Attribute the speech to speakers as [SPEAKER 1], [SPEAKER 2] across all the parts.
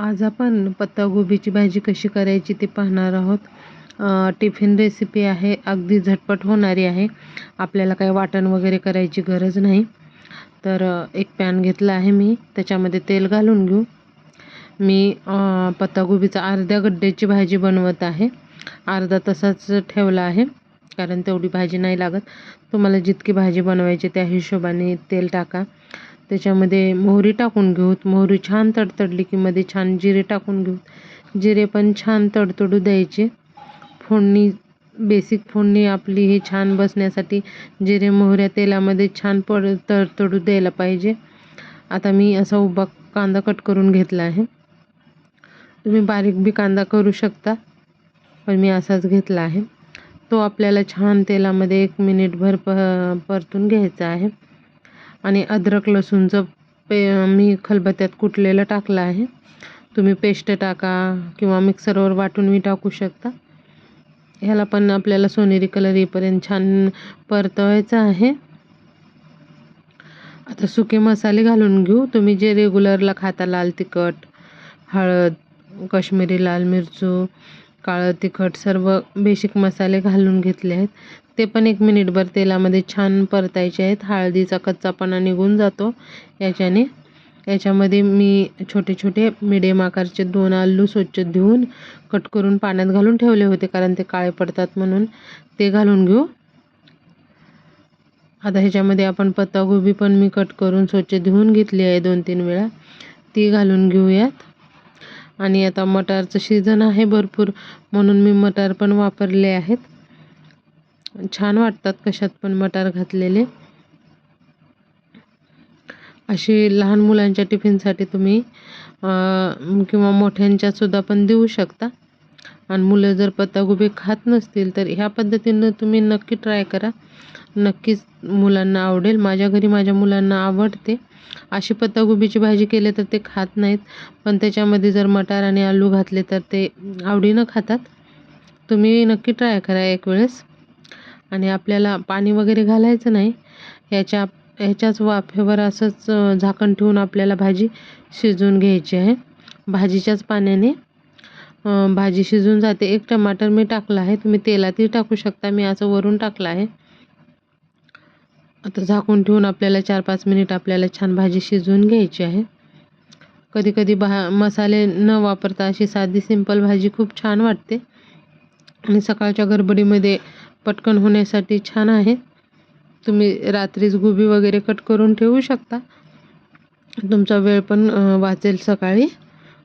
[SPEAKER 1] आज आपण पत्तागोबीची भाजी कशी करायची ते पाहणार आहोत. टिफिन रेसिपी आहे अगदी झटपट होणारी आहे. आपल्याला काही वाटण वगैरे करायची गरज नाही. तर एक पॅन घेतला आहे मी त्याच्यामध्ये तेल घालून घेऊ. मी पत्तागोबीचा अर्ध्या गड्ड्याची भाजी बनवत आहे. अर्धा तसाच ठेवला आहे कारण तेवढी भाजी नाही लागत. तुम्हाला जितकी भाजी बनवायची त्या हिशोबाने तेल टाका. त्याच्यामध्ये मोहरी टाकून घेऊत. मोहरी छान तडतडली की मध्ये छान जिरे टाकून घेऊ जिरे पण छान तडतडू द्यायचे. फोडणी बेसिक फोडणी आपली हे छान बसण्यासाठी जिरे मोहऱ्या तेलामध्ये छान पड तडतडू द्यायला पाहिजे. आता मी असा उभा कांदा कट करून घेतला आहे. तुम्ही बारीक बी कांदा करू शकता पण मी असाच घेतला आहे. तो आपल्याला छान तेलामध्ये एक मिनिटभर प परतून घ्यायचा आहे. आणि अद्रक लसूणचं पे मी खलबत्त्यात कुटलेलं टाकलं आहे. तुम्ही पेस्ट टाका किंवा मिक्सरवर वाटून मी टाकू शकता. ह्याला पण आपल्याला सोनेरी कलर येईपर्यंत छान परतवायचं आहे. आता सुके मसाले घालून घेऊ. तुम्ही जे रेग्युलरला खाता लाल तिखट हळद कश्मीरी लाल मिरचू काळं तिखट सर्व बेसिक मसाले घालून घेतले आहेत. ते पण एक मिनिटभर तेलामध्ये छान परतायचे आहेत. हळदीचा कच्चापणा निघून जातो. याच्याने याच्यामध्ये मी छोटे छोटे मिडियम आकारचे दोन आलू स्वच्छ धुवून कट करून पाण्यात घालून ठेवले होते कारण ते काळे पडतात म्हणून. ते घालून घेऊ. आता ह्याच्यामध्ये आपण पत्तागोबी पण मी कट करून स्वच्छ धुवून घेतली आहे दोन तीन वेळा. ती घालून घेऊयात. आणि आता मटारचं सीझन आहे भरपूर म्हणून मी मटार पण वापरले आहेत. छान वाटतात कशात पण मटार घातलेले. अशी लहान मुलांच्या टिफिनसाठी तुम्ही किंवा मोठ्यांच्यासुद्धा पण देऊ शकता. आणि मुलं जर पत्तागोबी खात नसतील तर ह्या पद्धतीनं तुम्ही नक्की ट्राय करा. नक्कीच मुलांना आवडेल. माझ्या घरी माझ्या मुलांना आवडते. अशी पत्तागोबीची भाजी केली तर ते खात नाहीत. पण त्याच्यामध्ये जर मटार आणि आलू घातले तर ते आवडीनं खातात. तुम्ही नक्की ट्राय करा एक वेळेस. आणि आपल्याला पाणी वगैरे घालायचं नाही. ह्याच्या ह्याच्याच वाफेवर असंच झाकण ठेवून आपल्याला भाजी शिजवून घ्यायची आहे. भाजीच्याच पाण्याने भाजी शिजून जाते. एक टमाटर मी टाकला आहे. तुम्ही तेलातही टाकू शकता. मी असं वरून टाकलं आहे. आता झाकून ठेवून आपल्याला चार पाच मिनिट आपल्याला छान भाजी शिजवून घ्यायची आहे. कधी कधी भा मसाले न वापरता अशी साधी सिंपल भाजी खूप छान वाटते. आणि सकाळच्या गडबडीमध्ये पटकन होण्यासाठी छान आहे. तुम्ही रात्रीच गोबी वगैरे कट करून ठेवू शकता. तुमचा वेळ पण वाचेल सकाळी.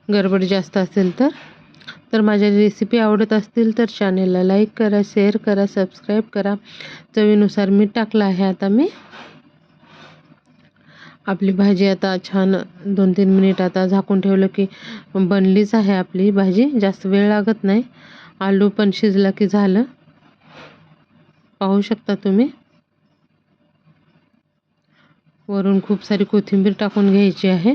[SPEAKER 1] गडबड जास्त असेल तर. तर माझ्या रेसिपी आवडत असतील तर चॅनेलला लाईक करा शेअर करा सबस्क्राईब करा. चवीनुसार मीठ टाकलं आहे आता मी. आपली भाजी आता छान दोन तीन मिनिट आता झाकून ठेवलं की बनलीच आहे आपली भाजी. जास्त वेळ लागत नाही. आलू पण शिजला की झालं. पाहू शकता तुम्ही. वरून खूप सारी कोथिंबीर टाकून घ्यायची आहे.